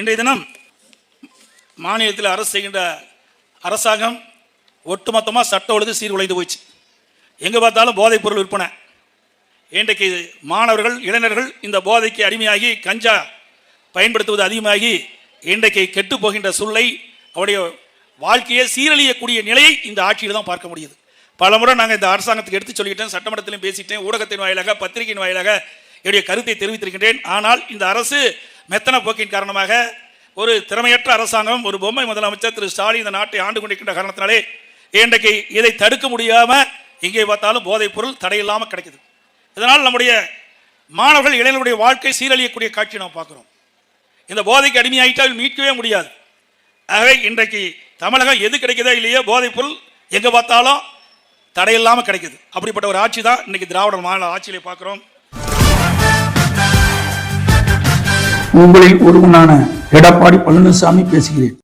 இன்றைய தினம் மாநிலத்தில் அரசு செய்கின்ற அரசாங்கம் ஒட்டுமொத்தமாக சட்ட ஒழுங்கு சீர்குலைந்து போயிடுச்சு. எங்கே பார்த்தாலும் போதைப் பொருள் விற்பனை. இன்றைக்கு மாணவர்கள் இளைஞர்கள் இந்த போதைக்கு அடிமையாகி கஞ்சா பயன்படுத்துவது அதிகமாகி இன்றைக்கு கெட்டு போகின்ற சூழ்நிலை அவருடைய வாழ்க்கையை சீரழியக்கூடிய நிலையை இந்த ஆட்சியில் தான் பார்க்க முடியுது. பல முறை நாங்கள் இந்த அரசாங்கத்துக்கு எடுத்து சொல்லிக்கிட்டேன் சட்டமன்றத்திலும் பேசிட்டேன் ஊடகத்தின் வாயிலாக பத்திரிகையின் வாயிலாக என்னுடைய கருத்தை தெரிவித்திருக்கின்றேன். ஆனால் இந்த அரசு மெத்தன போக்கின் காரணமாக ஒரு திறமையற்ற அரசாங்கம் ஒரு பொம்மை முதலமைச்சர் திரு ஸ்டாலின் இந்த நாட்டை ஆண்டு கொண்டிருக்கின்ற காரணத்தினாலே இன்றைக்கு இதை தடுக்க முடியாமல் எங்கே பார்த்தாலும் போதைப் பொருள் தடையில்லாமல் கிடைக்குது. இதனால் நம்முடைய மாணவர்கள் இளைஞர்களுடைய வாழ்க்கை சீரழியக்கூடிய காட்சி நாம் பார்க்குறோம். இந்த போதைக்கு அடிமையாயிட்டால் மீட்கவே முடியாது. ஆகவே இன்றைக்கு தமிழகம் எது கிடைக்குதோ இல்லையோ போதைப் பொருள் எங்கே பார்த்தாலும் தடையில்லாமல் கிடைக்குது. அப்படிப்பட்ட ஒரு ஆட்சி தான் இன்றைக்கி திராவிட மாநில ஆட்சியிலே பார்க்குறோம். உங்களில் ஒருவனான எடப்பாடி பழனிசாமி பேசுகிறேன்.